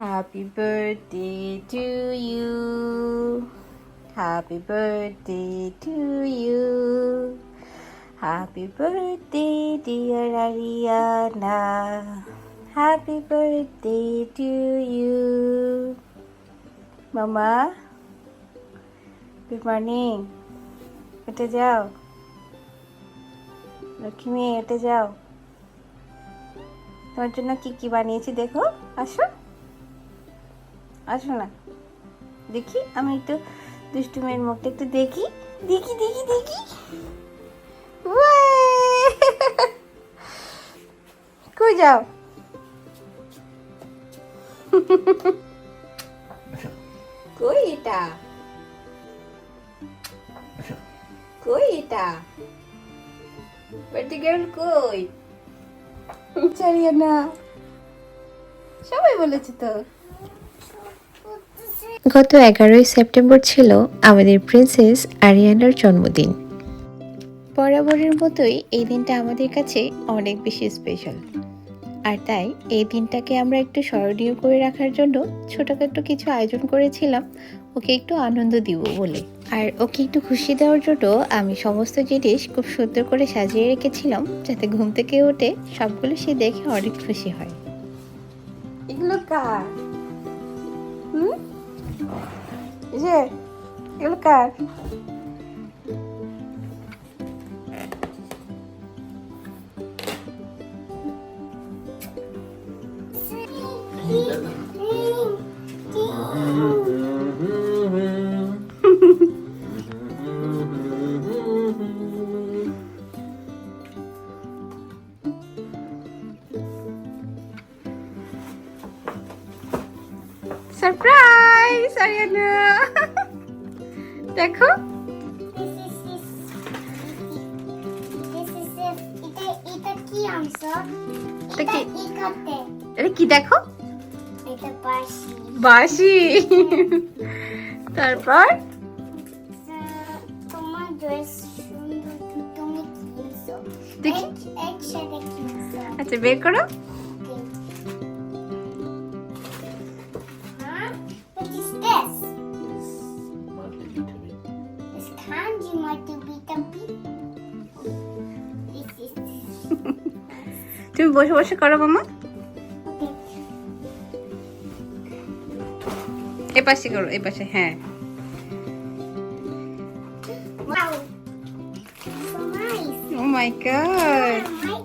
Happy birthday to you. Happy birthday to you. Happy birthday, dear Ariana. Happy birthday to you. মামা good morning হেঁটে যাও লক্ষ্মী হেঁটে যাও তোমার জন্য কি কি বানিয়েছি দেখো আসো আসো না। দেখি, আমি একটু দুষ্টু মেয়ের মুখটা একটু দেখি। দেখি দেখি দেখি। কই যাও? কই এটা? কই এটা? কই? চারিয়া না। সবাই বলেছে তো। গত এগারোই সেপ্টেম্বর ছিল আমাদের প্রিন্সেস আরিয়ানার জন্মদিন। বরাবরের মতোই এই দিনটা আমাদের কাছে অনেক বেশি স্পেশাল আর তাই এই দিনটাকে আমরা একটু স্মরণীয় করে রাখার জন্য ছোটোখাটো কিছু আয়োজন করেছিলাম, ওকে একটু আনন্দ দিব বলে। আর ওকে একটু খুশি দেওয়ার জন্য আমি সমস্ত জিনিস খুব সুন্দর করে সাজিয়ে রেখেছিলাম, যাতে ঘুম থেকে উঠে সবগুলো সে দেখে অনেক খুশি হয়। এগুলো কার? যে এগুলো কার? সারপ্রাইজ আরিয়ানা দেখো। এটা কি দেখো? বাসি তারপর? দেখি। আচ্ছা বের করো। তুমি বসে বসে করো মামা okay. এ পাশে করো এ পাশে হ্যাঁ Wow. So nice. Oh my god My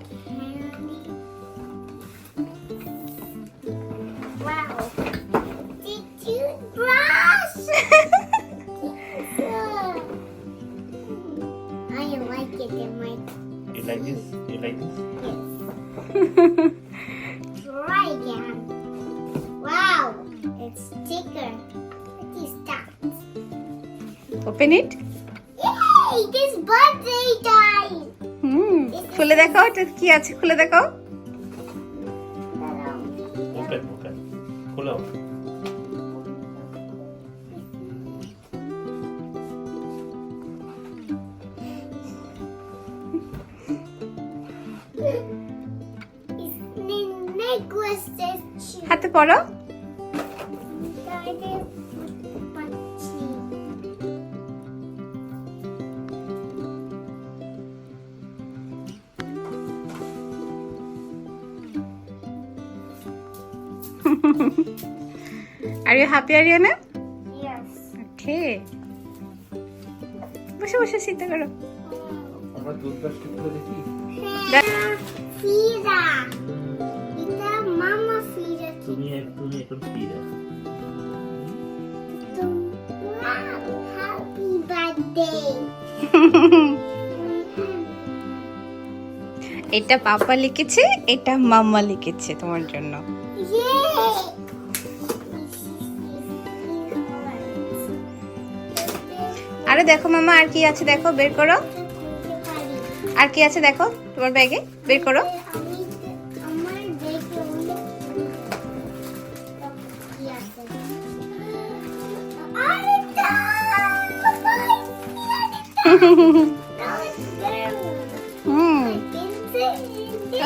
Wow. The toothbrush. I like it in my You like this? You like this? Try again. Wow, it's thicker. What is that? Open it. Yay! This is birthday time. হুম খুলে দেখো এটা কি আছে খুলে দেখো Open, open. Pull পড়ো. Are you happy Ariana Yes. Okay বসে বসে চিন্তা করো। আমার টুথব্রাশটা খুলে দেখি? এক- তুমি Wow, happy birthday. এটা পাপা লিখেছে এটা মাম্মা লিখেছে তোমার জন্য! আরে দেখো মামা আর কি আছে দেখো বের করো আর কি আছে দেখো তোমার ব্যাগে বের করো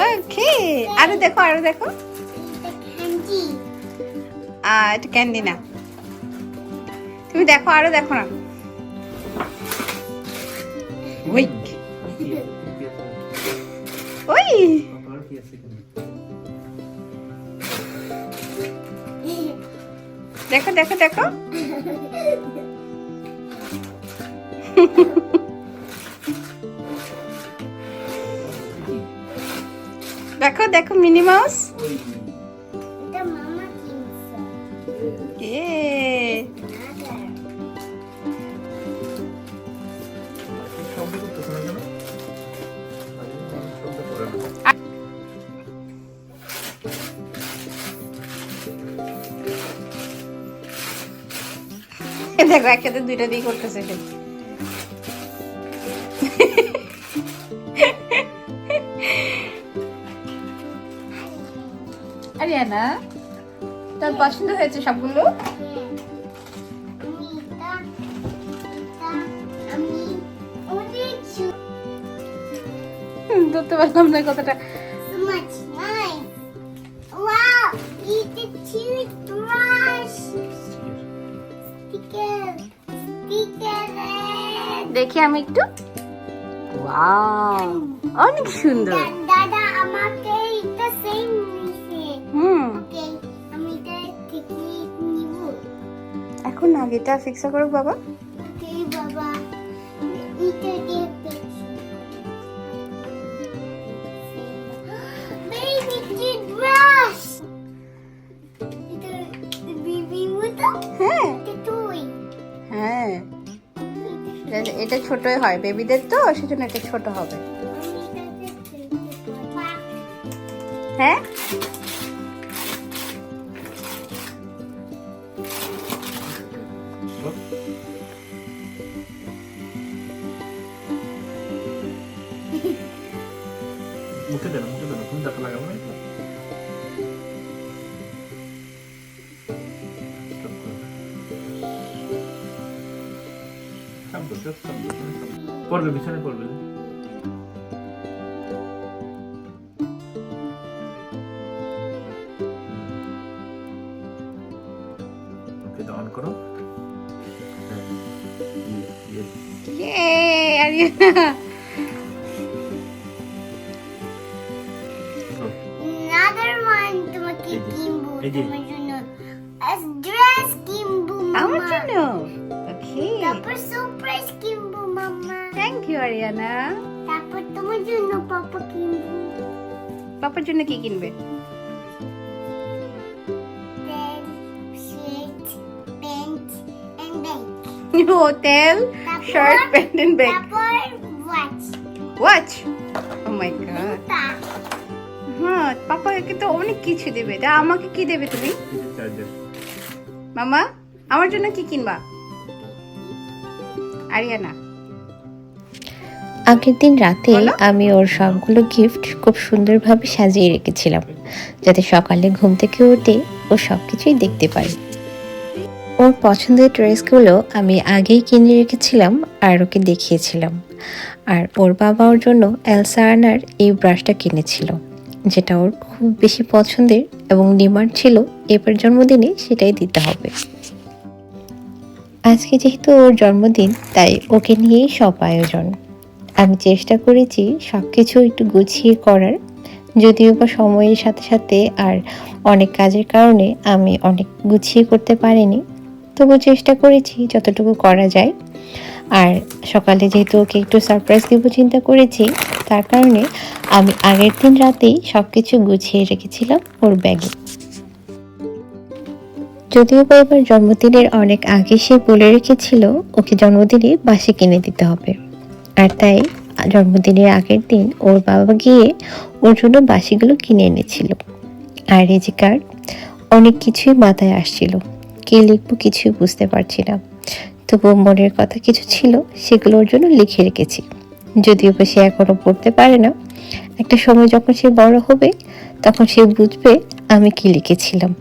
ওকে আরও দেখো আরও দেখো। এটা ক্যান্ডি না তুমি দেখো, আরও দেখো না? দেখো দেখো দেখো। দেখো দেখো মিনি মাউস ওই, এটা মামা কিনছে এ বাকি শব্দ করতেছে না কেন? বাকি শব্দ করে না। দেখো একসাথে দুইটা দিয়ে করতেছে সে Ariana তোর পছন্দ হয়েছে সবগুলো? ধরতে পারলাম না কথাটা। দেখি আমি একটু। অনেক সুন্দর। দাদা, আমাকে হুম। আমি এটা থেকে নিব। এখন ফিক্স করুক বাবা। ওকে বাবা। এটা দিয়ে হ্যাঁ। হ্যাঁ। এটা- এটা ছোটই হয় বেবিদের তো সেজন্য এটা ছোট হবে। হ্যাঁ? মুখে দেন মুখে দেন তুমি দাঁত লাগাবো না। পড়বে বিছানে পড়বে হ্যাঁ এই যে। তোমার জন্য a dress কিনবো আমার মামা জন্য ওকে তারপর সারপ্রাইজ কিনবো মামা থ্যাংক ইউ আরিয়ানা তারপর তোমার জন্য পাপা কিনবো পাপার জন্য কি কিনবে pen shirt pant and bag ও তেল তারপর- শার্ট প্যান্ট হ্যাঁ পাপাকে তো অনেক কিছু দেবে। তা আমাকে কি দেবে তুমি? মামা আমার জন্য কি কিনবা? আরিয়ানা। আগের দিন রাতে আমি ওর সবগুলো গিফট খুব সুন্দরভাবে সাজিয়ে রেখেছিলাম যাতে সকালে ঘুম থেকে উঠে ও সব কিছুই দেখতে পারে। ওর পছন্দের ড্রেসগুলো আমি আগেই কিনে রেখেছিলাম আর ওকে দেখিয়েছিলাম। আর ওর বাবা ওর জন্য এলসা আনার এই ব্রাশটা কিনেছিল। যেটা ওর খুব বেশি পছন্দের এবং ডিমান্ড ছিল, এবার জন্মদিনে সেটাই দিতে হবে। আজকে যেহেতু ওর জন্মদিন, তাই ওকে নিয়েই সব আয়োজন। আমি চেষ্টা করেছি সব কিছু একটু গুছিয়ে করার, যদিও বা সময়ের সাথে সাথে আর অনেক কাজের কারণে আমি অনেক গুছিয়ে করতে পারিনি। তবু চেষ্টা করেছি যতটুকু করা যায়। আর সকালে যেহেতু ওকে একটু সারপ্রাইজ দিব চিন্তা করেছি তার কারণে আমি আগের দিন রাতেই সব কিছু গুছিয়ে রেখেছিলাম ওর ব্যাগে। যদিও বা এবার জন্মদিনের অনেক আগে সে বলে রেখেছিল, ওকে জন্মদিনে বাসি কিনে দিতে হবে। আর তাই জন্মদিনের আগের দিন ওর বাবা গিয়ে ওর জন্য বাসিগুলো কিনে এনেছিল। আর এই যে কার্ড, অনেক কিছুই মাথায় আসছিল। কে লিখব কিছুই বুঝতে পারছি না। তবুও মনের কথা কিছু ছিল, সেগুলো ওর জন্য লিখে রেখেছি। যদিও বা সে এখনও পড়তে পারে না। একটা সময় যখন সে বড় হবে, তখন সে বুঝবে আমি কি লিখেছিলাম।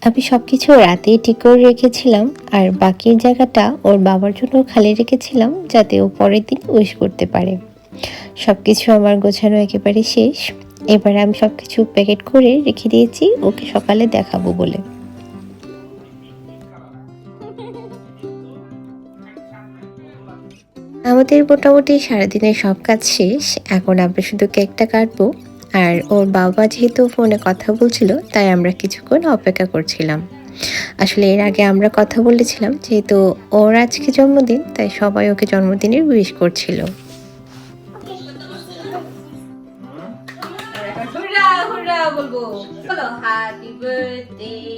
আমি সব কিছু রাতেই ঠিক করে রেখেছিলাম আর বাকি জায়গাটা ওর বাবার জন্য খালি রেখেছিলাম যাতে ও পরের দিন উইশ করতে পারে। সব কিছু আমার গোছানো একেবারে শেষ। এবার আমি সব কিছু প্যাকেট করে রেখে দিয়েছি, ওকে সকালে দেখাবো বলে। আমাদের মোটামুটি সারাদিনের সব কাজ শেষ। এখন আমরা শুধু কেকটা কাটবো। আর ওর বাবা যেহেতু ফোনে কথা বলছিল, তাই আমরা কিছুক্ষণ অপেক্ষা করছিলাম। আসলে এর আগে আমরা কথা বলেছিলাম, যেহেতু ওর আজকে জন্মদিন, তাই সবাই ওকে জন্মদিনের উইশ করছিল। বলব। Happy birthday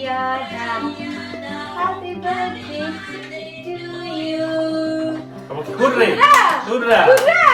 Maria dan Happy birthday to you. Hurra! Hurra! Hurra!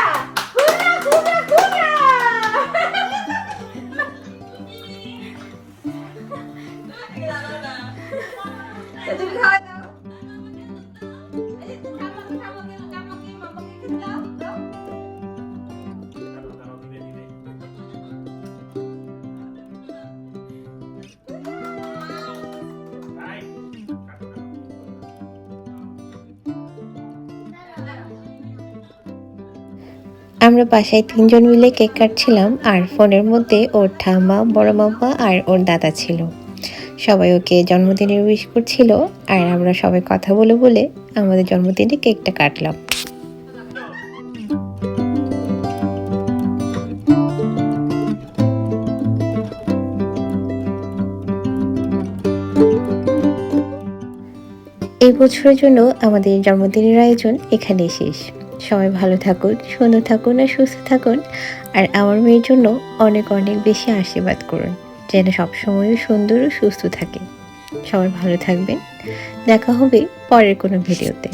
আমরা বাসায় তিনজন মিলে কেক কাটছিলাম আর ফোনের মধ্যে ওর ঠাম্মা, বড় মাম্মা আর ওর দাদা ছিল। সবাই ওকে জন্মদিনের উইশ করছিল আর আমরা সবাই কথা বলে বলে আমাদের জন্মদিনে কেকটা কাটলাম। এই বছরের জন্য আমাদের জন্মদিনের আয়োজন এখানেই শেষ। সবাই ভালো থাকুন সুন্দর থাকুন আর সুস্থ থাকুন। আর আমার মেয়ের জন্য অনেক অনেক বেশি আশীর্বাদ করুন, যেন সবসময় সুন্দর ও সুস্থ থাকে। সবাই ভালো থাকবেন। দেখা হবে পরের কোনো ভিডিওতে।